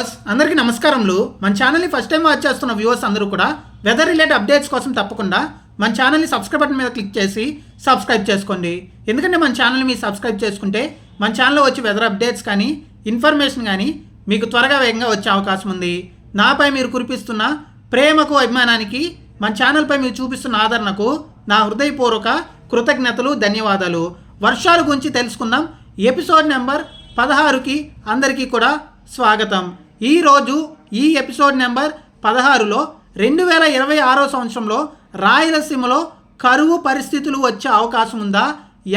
Viewers, అందరికీ నమస్కారములు. మన ఛానల్ని ఫస్ట్ టైం వాచ్ చేస్తున్న వ్యూవర్స్ అందరూ కూడా వెదర్ రిలేటెడ్ అప్డేట్స్ కోసం తప్పకుండా మన ఛానల్ని సబ్స్క్రైబ్ బటన్ మీద క్లిక్ చేసి సబ్స్క్రైబ్ చేసుకోండి. ఎందుకంటే మన ఛానల్ని మీరు సబ్స్క్రైబ్ చేసుకుంటే మన ఛానల్లో వచ్చి వెదర్ అప్డేట్స్ కానీ ఇన్ఫర్మేషన్ కానీ మీకు త్వరగా వేగంగా వచ్చే అవకాశం ఉంది. నాపై మీరు కురిపిస్తున్న ప్రేమకు అభిమానానికి మన ఛానల్పై మీరు చూపిస్తున్న ఆదరణకు నా హృదయపూర్వక కృతజ్ఞతలు ధన్యవాదాలు. వర్షాల గురించి తెలుసుకుందాం. ఎపిసోడ్ నెంబర్ పదహారుకి అందరికీ కూడా స్వాగతం. ఈరోజు ఈ ఎపిసోడ్ నెంబర్ పదహారులో రెండు వేల ఇరవై ఆరో సంవత్సరంలో రాయలసీమలో కరువు పరిస్థితులు వచ్చే అవకాశం ఉందా?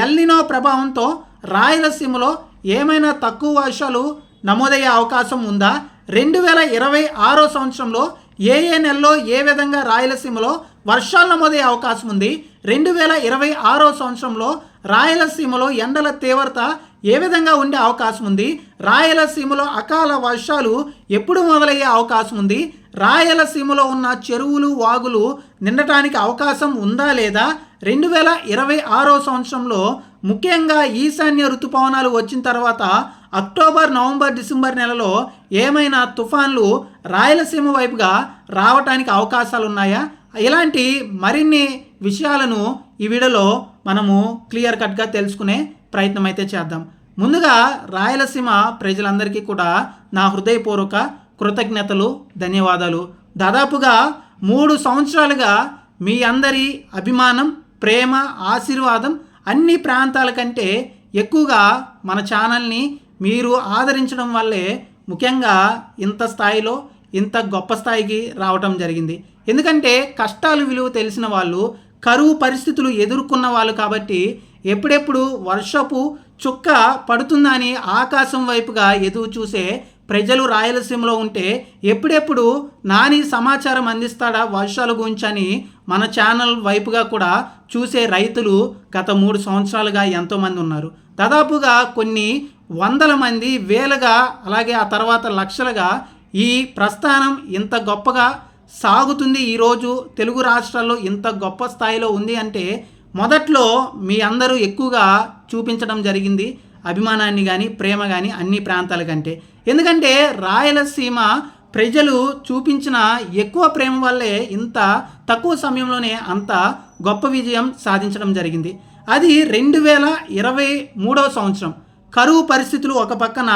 ఎల్లినో ప్రభావంతో రాయలసీమలో ఏమైనా తక్కువ వర్షాలు నమోదయ్యే అవకాశం ఉందా? రెండు వేల ఇరవై ఆరో సంవత్సరంలో ఏ ఏ నెలలో ఏ విధంగా రాయలసీమలో వర్షాలు నమోదయ్యే అవకాశం ఉంది? రెండు వేల ఇరవై ఆరో సంవత్సరంలో రాయలసీమలో ఎండల తీవ్రత ఏ విధంగా ఉండే అవకాశం ఉంది? రాయలసీమలో అకాల వర్షాలు ఎప్పుడు మొదలయ్యే అవకాశం ఉంది? రాయలసీమలో ఉన్న చెరువులు వాగులు నిండటానికి అవకాశం ఉందా లేదా? రెండు వేల ఇరవై ఆరో సంవత్సరంలో ముఖ్యంగా ఈశాన్య ఋతుపవనాలు వచ్చిన తర్వాత అక్టోబర్ నవంబర్ డిసెంబర్ నెలలో ఏమైనా తుఫాన్లు రాయలసీమ వైపుగా రావటానికి అవకాశాలు ఉన్నాయా? ఇలాంటి మరిన్ని విషయాలను ఈ వీడియోలో మనము క్లియర్ కట్గా తెలుసుకునే ప్రయత్నం అయితే చేద్దాం. ముందుగా రాయలసీమ ప్రజలందరికీ కూడా నా హృదయపూర్వక కృతజ్ఞతలు ధన్యవాదాలు. దాదాపుగా మూడు సంవత్సరాలుగా మీ అందరి అభిమానం ప్రేమ ఆశీర్వాదం అన్ని ప్రాంతాల కంటే ఎక్కువగా మన ఛానల్ని మీరు ఆదరించడం వల్లే ముఖ్యంగా ఇంత స్థాయిలో ఇంత గొప్ప స్థాయికి రావటం జరిగింది. ఎందుకంటే కష్టాలు విలువ తెలిసిన వాళ్ళు కరువు పరిస్థితులు ఎదుర్కొన్న వాళ్ళు కాబట్టి ఎప్పుడెప్పుడు వర్షపు చుక్క పడుతుందని ఆకాశం వైపుగా ఎదురు చూసే ప్రజలు రాయలసీమలో ఉంటే ఎప్పుడెప్పుడు నాని సమాచారం అందిస్తాడా వర్షాల గురించి అని మన ఛానల్ వైపుగా కూడా చూసే రైతులు గత మూడు సంవత్సరాలుగా ఎంతోమంది ఉన్నారు. దాదాపుగా కొన్ని వందల మంది వేలుగా అలాగే ఆ తర్వాత లక్షలుగా ఈ ప్రస్థానం ఇంత గొప్పగా సాగుతుంది. ఈరోజు తెలుగు రాష్ట్రాల్లో ఇంత గొప్ప స్థాయిలో ఉంది అంటే మొదట్లో మీ అందరూ ఎక్కువగా చూపించడం జరిగింది అభిమానాన్ని కానీ ప్రేమ కానీ అన్ని ప్రాంతాల కంటే. ఎందుకంటే రాయలసీమ ప్రజలు చూపించిన ఎక్కువ ప్రేమ వల్లే ఇంత తక్కువ సమయంలోనే అంత గొప్ప విజయం సాధించడం జరిగింది. అది రెండు వేల ఇరవై మూడవ సంవత్సరం. కరువు పరిస్థితులు ఒక పక్కన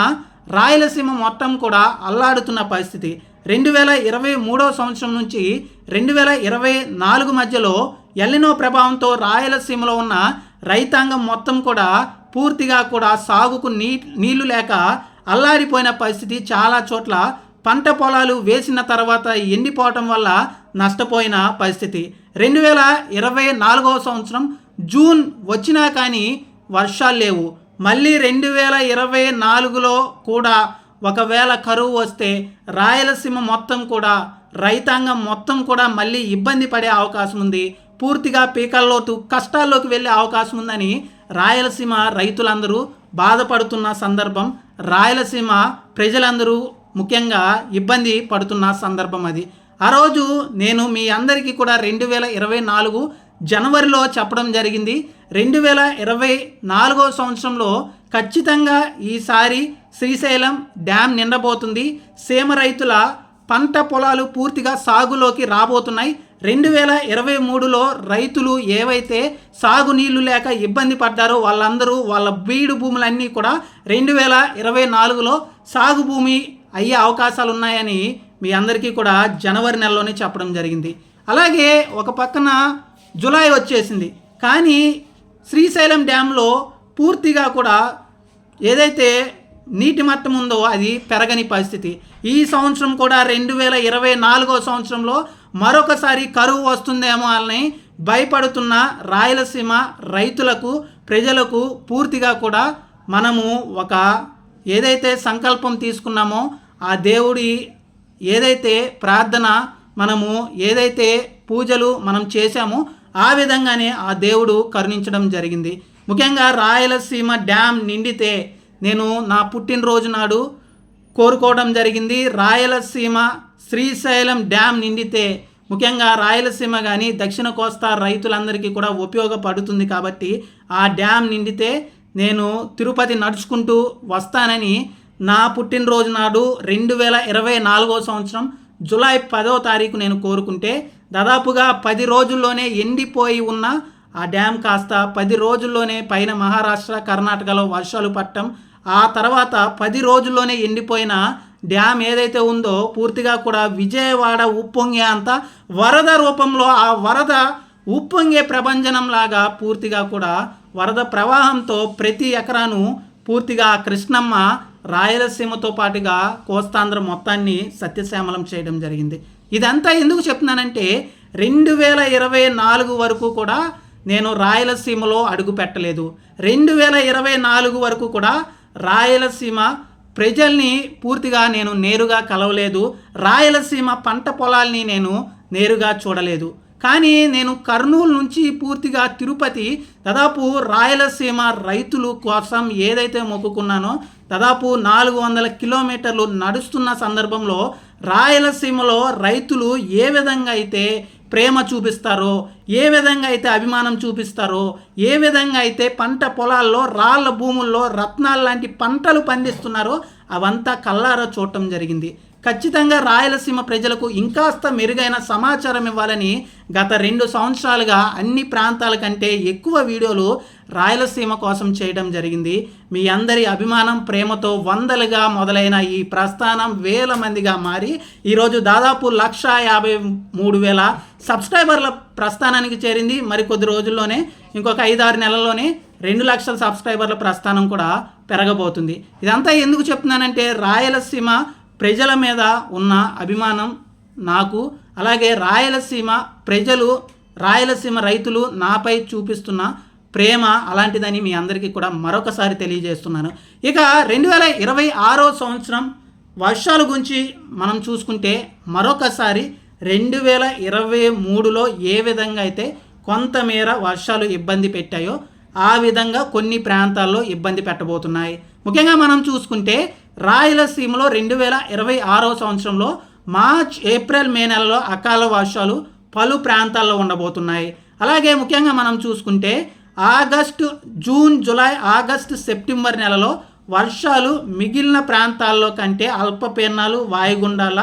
రాయలసీమ మొత్తం కూడా అల్లాడుతున్న పరిస్థితి. రెండు వేల ఇరవై మూడవ సంవత్సరం నుంచి రెండు వేల ఇరవై నాలుగు మధ్యలో ఎల్లినో ప్రభావంతో రాయలసీమలో ఉన్న రైతాంగం మొత్తం కూడా పూర్తిగా కూడా సాగుకు నీ నీళ్ళు లేక అల్లారిపోయిన పరిస్థితి చాలా చోట్ల పంట పొలాలు వేసిన తర్వాత ఎండిపోవటం వల్ల నష్టపోయిన పరిస్థితి. రెండు వేల ఇరవై నాలుగవ సంవత్సరం జూన్ వచ్చినా కానీ వర్షాలు లేవు. మళ్ళీ రెండు వేల ఇరవై నాలుగులో కూడా ఒకవేళ కరువు వస్తే రాయలసీమ మొత్తం కూడా రైతాంగం మొత్తం కూడా మళ్ళీ ఇబ్బంది పడే అవకాశం ఉంది. పూర్తిగా పీకల్లోతు కష్టాల్లోకి వెళ్ళే అవకాశం ఉందని రాయలసీమ రైతులందరూ బాధపడుతున్న సందర్భం. రాయలసీమ ప్రజలందరూ ముఖ్యంగా ఇబ్బంది పడుతున్న సందర్భం అది. ఆ రోజు నేను మీ అందరికీ కూడా రెండు వేల ఇరవై నాలుగు జనవరిలో చెప్పడం జరిగింది. రెండు వేల ఇరవై నాలుగో సంవత్సరంలో ఖచ్చితంగా ఈసారి శ్రీశైలం డ్యామ్ నిండబోతుంది. సీమ రైతుల పంట పొలాలు పూర్తిగా సాగులోకి రాబోతున్నాయి. రెండు వేల ఇరవై మూడులో రైతులు ఏవైతే సాగునీళ్ళు లేక ఇబ్బంది పడ్డారో వాళ్ళందరూ వాళ్ళ బీడు భూములన్నీ కూడా రెండు వేల ఇరవై నాలుగులో సాగు భూమి అయ్యే అవకాశాలు ఉన్నాయని మీ అందరికీ కూడా జనవరి నెలలోనే చెప్పడం జరిగింది. అలాగే ఒక పక్కన జులై వచ్చేసింది. కానీ శ్రీశైలం డ్యాంలో పూర్తిగా కూడా ఏదైతే నీటి మట్టం ఉందో అది పెరగని పరిస్థితి. ఈ సంవత్సరం కూడా రెండు వేల ఇరవై నాలుగో సంవత్సరంలో మరొకసారి కరువు వస్తుందేమో అని భయపడుతున్న రాయలసీమ రైతులకు ప్రజలకు పూర్తిగా కూడా మనము ఒక ఏదైతే సంకల్పం తీసుకున్నామో ఆ దేవుడి ఏదైతే ప్రార్థన మనము ఏదైతే పూజలు మనం చేశామో ఆ విధంగానే ఆ దేవుడు కరుణించడం జరిగింది. ముఖ్యంగా రాయలసీమ డ్యామ్ నిండితే నేను నా పుట్టినరోజు నాడు కోరుకోవడం జరిగింది. రాయలసీమ శ్రీశైలం డ్యామ్ నిండితే ముఖ్యంగా రాయలసీమ కానీ దక్షిణ కోస్తా రైతులందరికీ కూడా ఉపయోగపడుతుంది కాబట్టి ఆ డ్యామ్ నిండితే నేను తిరుపతి నడుచుకుంటూ వస్తానని నా పుట్టినరోజు నాడు రెండు వేల ఇరవై నాలుగో సంవత్సరం జూలై పదో తారీఖు నేను కోరుకుంటే దాదాపుగా పది రోజుల్లోనే ఎండిపోయి ఉన్న ఆ డ్యామ్ కాస్త పది రోజుల్లోనే పైన మహారాష్ట్ర కర్ణాటకలో వర్షాలు పట్టడం ఆ తర్వాత పది రోజుల్లోనే ఎండిపోయిన డ్యామ్ ఏదైతే ఉందో పూర్తిగా కూడా విజయవాడ ఉప్పొంగే అంత వరద రూపంలో ఆ వరద ఉప్పొంగే ప్రభంజనంలాగా పూర్తిగా కూడా వరద ప్రవాహంతో ప్రతి ఎకరాను పూర్తిగా కృష్ణమ్మ రాయలసీమతో పాటుగా కోస్తాంధ్ర మొత్తాన్ని సత్యశ్యామలం చేయడం జరిగింది. ఇదంతా ఎందుకు చెప్తున్నానంటే రెండు వేల ఇరవై నాలుగు వరకు కూడా నేను రాయలసీమలో అడుగు పెట్టలేదు రెండు వేల ఇరవై నాలుగు వరకు కూడా రాయలసీమ ప్రజల్ని పూర్తిగా నేను నేరుగా కలవలేదు. రాయలసీమ పంట పొలాల్ని నేను నేరుగా చూడలేదు. కానీ నేను కర్నూలు నుంచి పూర్తిగా తిరుపతి దాదాపు రాయలసీమ రైతులు కోసం ఏదైతే మొక్కుకున్నానో దాదాపు నాలుగు వందల కిలోమీటర్లు నడుస్తున్న సందర్భంలో రాయలసీమలో రైతులు ఏ విధంగా అయితే ప్రేమ చూపిస్తారో ఏ విధంగా అయితే అభిమానం చూపిస్తారో ఏ విధంగా అయితే పంట పొలాల్లో రాళ్ళ భూముల్లో రత్నాలు లాంటి పంటలు పండిస్తున్నారో అవంతా కల్లారా చూడటం జరిగింది. ఖచ్చితంగా రాయలసీమ ప్రజలకు ఇంకాస్త మెరుగైన సమాచారం ఇవ్వాలని గత రెండు సంవత్సరాలుగా అన్ని ప్రాంతాల కంటే ఎక్కువ వీడియోలు రాయలసీమ కోసం చేయడం జరిగింది. మీ అందరి అభిమానం ప్రేమతో వందలుగా మొదలైన ఈ ప్రస్థానం వేల మందిగా మారి ఈరోజు దాదాపు లక్ష యాభై మూడు వేల సబ్స్క్రైబర్ల ప్రస్థానానికి చేరింది. మరికొద్ది రోజుల్లోనే ఇంకొక ఐదారు నెలల్లోనే రెండు లక్షల సబ్స్క్రైబర్ల ప్రస్థానం కూడా పెరగబోతుంది. ఇదంతా ఎందుకు చెప్తున్నానంటే రాయలసీమ ప్రజల మీద ఉన్న అభిమానం నాకు అలాగే రాయలసీమ ప్రజలు రాయలసీమ రైతులు నాపై చూపిస్తున్న ప్రేమ అలాంటిదని మీ అందరికీ కూడా మరొకసారి తెలియజేస్తున్నాను. ఇక రెండు వేల ఇరవై ఆరో సంవత్సరం వర్షాల గురించి మనం చూసుకుంటే మరొకసారి రెండు వేల ఇరవై మూడులో ఏ విధంగా అయితే కొంతమేర వర్షాలు ఇబ్బంది పెట్టాయో ఆ విధంగా కొన్ని ప్రాంతాల్లో ఇబ్బంది పెట్టబోతున్నాయి. ముఖ్యంగా మనం చూసుకుంటే రాయలసీమలో రెండు వేల ఇరవై ఆరో సంవత్సరంలో మార్చ్ ఏప్రిల్ మే నెలలో అకాల వర్షాలు పలు ప్రాంతాల్లో ఉండబోతున్నాయి. అలాగే ముఖ్యంగా మనం చూసుకుంటే August June July August September నెలలో వర్షాలు మిగిలిన ప్రాంతాల్లో కంటే అల్పపీడనాలు వాయుగుండాల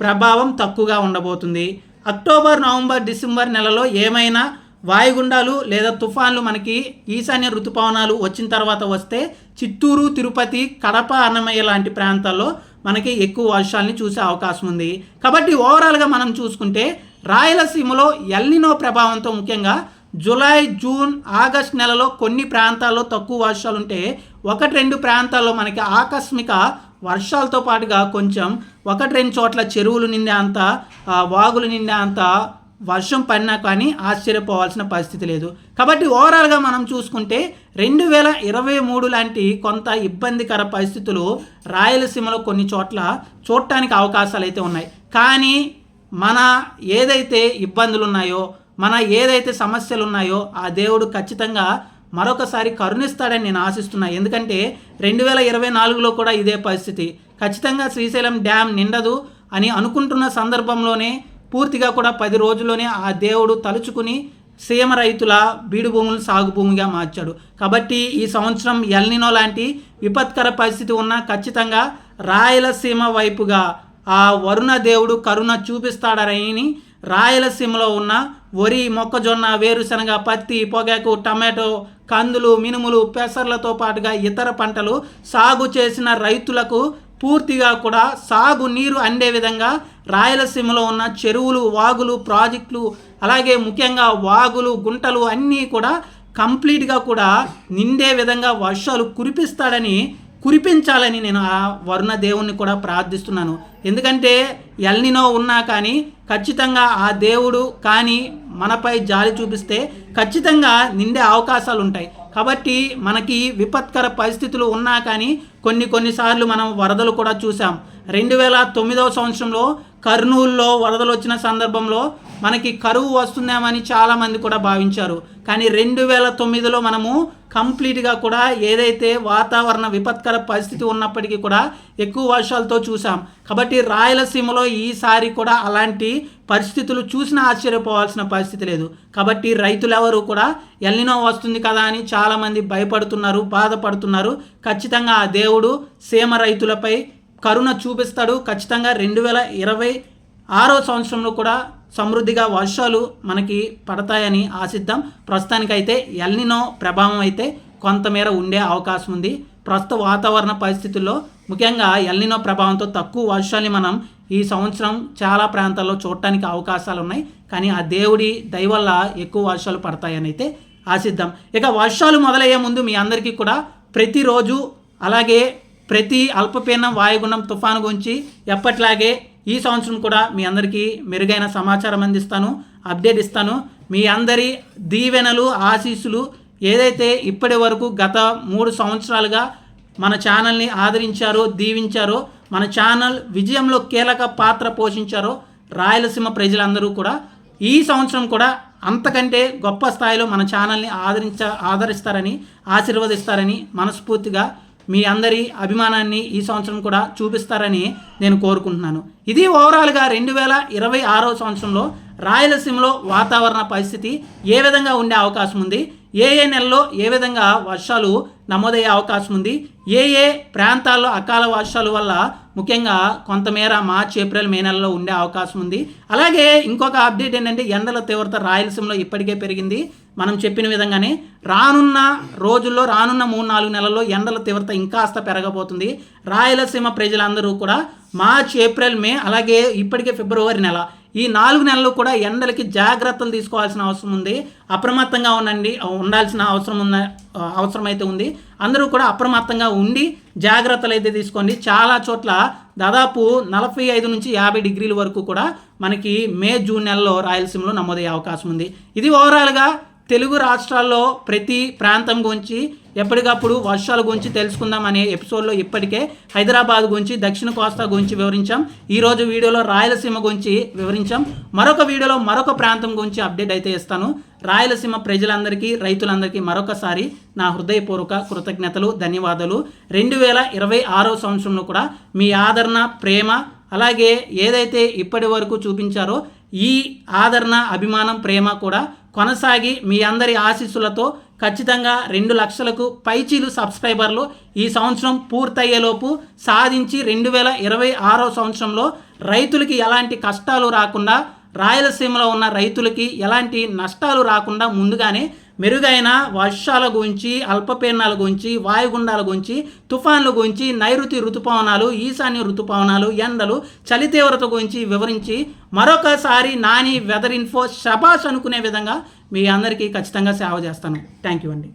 ప్రభావం తక్కువగా ఉండబోతుంది. అక్టోబర్ నవంబర్ డిసెంబర్ నెలలో ఏమైనా వాయుగుండాలు లేదా తుఫాన్లు మనకి ఈశాన్య ఋతుపవనాలు వచ్చిన తర్వాత వస్తే చిత్తూరు తిరుపతి కడప అన్నమయ్య లాంటి ప్రాంతాల్లో మనకి ఎక్కువ వర్షాలని చూసే అవకాశం ఉంది. కాబట్టి ఓవరాల్గా మనం చూసుకుంటే రాయలసీమలో ఎల్నినో ప్రభావంతో ముఖ్యంగా జూలై జూన్ ఆగస్ట్ నెలలో కొన్ని ప్రాంతాల్లో తక్కువ వర్షాలు ఉంటే ఒకటి రెండు ప్రాంతాల్లో మనకి ఆకస్మిక వర్షాలతో పాటుగా కొంచెం ఒకటి రెండు చోట్ల చెరువులు నిండే అంత వాగులు నిండే అంత వర్షం పడినా కానీ ఆశ్చర్యపోవాల్సిన పరిస్థితి లేదు. కాబట్టి ఓవరాల్గా మనం చూసుకుంటే రెండు వేల ఇరవై మూడు లాంటి కొంత ఇబ్బందికర పరిస్థితులు రాయలసీమలో కొన్ని చోట్ల చూడటానికి అవకాశాలు అయితే ఉన్నాయి. కానీ మన ఏదైతే ఇబ్బందులు ఉన్నాయో మన ఏదైతే సమస్యలు ఉన్నాయో ఆ దేవుడు ఖచ్చితంగా మరొకసారి కరుణిస్తాడని నేను ఆశిస్తున్నా. ఎందుకంటే రెండు వేల ఇరవై నాలుగులో కూడా ఇదే పరిస్థితి. ఖచ్చితంగా శ్రీశైలం డ్యామ్ నిండదు అని అనుకుంటున్న సందర్భంలోనే పూర్తిగా కూడా పది రోజుల్లోనే ఆ దేవుడు తలుచుకుని సీమ రైతుల బీడు భూములు సాగు భూమిగా మార్చాడు. కాబట్టి ఈ సంవత్సరం ఎల్నినో లాంటి విపత్కర పరిస్థితి ఉన్నా ఖచ్చితంగా రాయలసీమ వైపుగా ఆ వరుణ దేవుడు కరుణ చూపిస్తాడని రాయలసీమలో ఉన్న వరి మొక్కజొన్న వేరుశనగ పత్తి పొగాకు టమాటో కందులు మినుములు పెసర్లతో పాటుగా ఇతర పంటలు సాగు చేసిన రైతులకు పూర్తిగా కూడా సాగు నీరు అందే విధంగా రాయలసీమలో ఉన్న చెరువులు వాగులు ప్రాజెక్టులు అలాగే ముఖ్యంగా వాగులు గుంటలు అన్నీ కూడా కంప్లీట్గా కూడా నిండే విధంగా వర్షాలు కురిపిస్తాడని కురిపించాలని నేను ఆ వరుణ దేవుణ్ణి కూడా ప్రార్థిస్తున్నాను. ఎందుకంటే ఎల్నినో ఉన్నా కానీ ఖచ్చితంగా ఆ దేవుడు కానీ మనపై జాలి చూపిస్తే ఖచ్చితంగా నిండే అవకాశాలు ఉంటాయి. కాబట్టి మనకి విపత్కర పరిస్థితులు ఉన్నా కానీ కొన్ని కొన్నిసార్లు మనం వరదలు కూడా చూసాం రెండు వేల తొమ్మిదవ సంవత్సరంలో కర్నూలులో వరదలు వచ్చిన సందర్భంలో మనకి కరువు వస్తుందేమని చాలామంది కూడా భావించారు. కానీ రెండు వేల తొమ్మిదిలో మనము కంప్లీట్గా కూడా ఏదైతే వాతావరణ విపత్కర పరిస్థితి ఉన్నప్పటికీ కూడా ఎక్కువ వర్షాలతో చూసాం. కాబట్టి రాయలసీమలో ఈసారి కూడా అలాంటి పరిస్థితులు చూసినా ఆశ్చర్యపోవాల్సిన పరిస్థితి లేదు. కాబట్టి రైతులు ఎవరు కూడా ఎల్లినో వస్తుంది కదా అని చాలామంది భయపడుతున్నారు బాధపడుతున్నారు. ఖచ్చితంగా ఆ దేవుడు సీమ రైతులపై కరుణ చూపిస్తాడు. ఖచ్చితంగా రెండు వేల ఇరవై ఆరో సంవత్సరంలో కూడా సమృద్ధిగా వర్షాలు మనకి పడతాయని ఆశిద్దాం. ప్రస్తుతానికైతే ఎల్నినో ప్రభావం అయితే కొంతమేర ఉండే అవకాశం ఉంది. ప్రస్తుత వాతావరణ పరిస్థితుల్లో ముఖ్యంగా ఎల్నినో ప్రభావంతో తక్కువ వర్షాన్ని మనం ఈ సంవత్సరం చాలా ప్రాంతాల్లో చూడటానికి అవకాశాలు ఉన్నాయి. కానీ ఆ దేవుడి దయ వల్ల ఎక్కువ వర్షాలు పడతాయని అయితే ఆశిద్దాం. ఇక వర్షాలు మొదలయ్యే ముందు మీ అందరికీ కూడా ప్రతిరోజు అలాగే ప్రతి అల్పపీడనం వాయుగుణం తుఫాను గురించి ఎప్పట్లాగే ఈ సంవత్సరం కూడా మీ అందరికీ మెరుగైన సమాచారం అందిస్తాను అప్డేట్ ఇస్తాను. మీ అందరి దీవెనలు ఆశీస్సులు ఏదైతే ఇప్పటి వరకు గత మూడు సంవత్సరాలుగా మన ఛానల్ని ఆదరించారో దీవించారో మన ఛానల్ విజయంలో కీలక పాత్ర పోషించారో రాయలసీమ ప్రజలందరూ కూడా ఈ సంవత్సరం కూడా అంతకంటే గొప్ప స్థాయిలో మన ఛానల్ని ఆదరించ ఆదరిస్తారని ఆశీర్వదిస్తారని మనస్ఫూర్తిగా మీ అందరి అభిమానాన్ని ఈ సంవత్సరం కూడా చూపిస్తారని నేను కోరుకుంటున్నాను. ఇది ఓవరాల్గా రెండు వేల ఇరవై ఆరో సంవత్సరంలో రాయలసీమలో వాతావరణ పరిస్థితి ఏ విధంగా ఉండే అవకాశం ఉంది? ఏ ఏ నెలలో ఏ విధంగా వర్షాలు నమోదయ్యే అవకాశం ఉంది? ఏ ఏ ప్రాంతాల్లో అకాల వర్షాలు వల్ల ముఖ్యంగా కొంతమేర మార్చి ఏప్రిల్ మే నెలలో ఉండే అవకాశం ఉంది. అలాగే ఇంకొక అప్డేట్ ఏంటంటే ఎండల తీవ్రత రాయలసీమలో ఇప్పటికే పెరిగింది. మనం చెప్పిన విధంగానే రానున్న రోజుల్లో రానున్న మూడు నాలుగు నెలల్లో ఎండల తీవ్రత ఇంకాస్త పెరగబోతుంది. రాయలసీమ ప్రజలందరూ కూడా మార్చ్ ఏప్రిల్ మే అలాగే ఇప్పటికే ఫిబ్రవరి నెల ఈ నాలుగు నెలలు కూడా ఎండలకి జాగ్రత్తలు తీసుకోవాల్సిన అవసరం ఉంది. అప్రమత్తంగా ఉండండి. ఉండాల్సిన అవసరం ఉన్న అవసరం అయితే ఉంది. అందరూ కూడా అప్రమత్తంగా ఉండి జాగ్రత్తలు అయితే తీసుకోండి. చాలా చోట్ల దాదాపు నలభై ఐదు నుంచి యాభై డిగ్రీల వరకు కూడా మనకి మే జూన్ నెలలో రాయలసీమలో నమోదయ్యే అవకాశం ఉంది. ఇది ఓవరాల్గా తెలుగు రాష్ట్రాల్లో ప్రతి ప్రాంతం గురించి ఎప్పటికప్పుడు వర్షాల గురించి తెలుసుకుందాం అనే ఎపిసోడ్లో ఇప్పటికే హైదరాబాద్ గురించి దక్షిణ కోస్తా గురించి వివరించాం. ఈరోజు వీడియోలో రాయలసీమ గురించి వివరించాం. మరొక వీడియోలో మరొక ప్రాంతం గురించి అప్డేట్ అయితే ఇస్తాను. రాయలసీమ ప్రజలందరికీ రైతులందరికీ మరొకసారి నా హృదయపూర్వక కృతజ్ఞతలు ధన్యవాదాలు. రెండు వేల ఇరవై ఆరో సంవత్సరంలో కూడా మీ ఆదరణ ప్రేమ అలాగే ఏదైతే ఇప్పటి వరకు చూపించారో ఈ ఆదరణ అభిమానం ప్రేమ కూడా కొనసాగి మీ అందరి ఆశీస్సులతో ఖచ్చితంగా రెండు లక్షలకు పైచీలు సబ్స్క్రైబర్లు ఈ సంవత్సరం పూర్తయ్యేలోపు సాధించి రెండు వేల ఇరవై ఆరో సంవత్సరంలో రైతులకి ఎలాంటి కష్టాలు రాకుండా రాయలసీమలో ఉన్న రైతులకి ఎలాంటి నష్టాలు రాకుండా ముందుగానే మెరుగైన వర్షాల గురించి అల్పపీడనాల గురించి వాయుగుండాల గురించి తుఫాన్ల గురించి నైరుతి ఋతుపవనాలు ఈశాన్య ఋతుపవనాలు ఎండలు చలి తీవ్రత గురించి వివరించి మరొకసారి నాని వెదర్ ఇన్ఫో శబాష్ అనుకునే విధంగా మీ అందరికీ ఖచ్చితంగా సేవ చేస్తాను. థ్యాంక్ యూ అండి.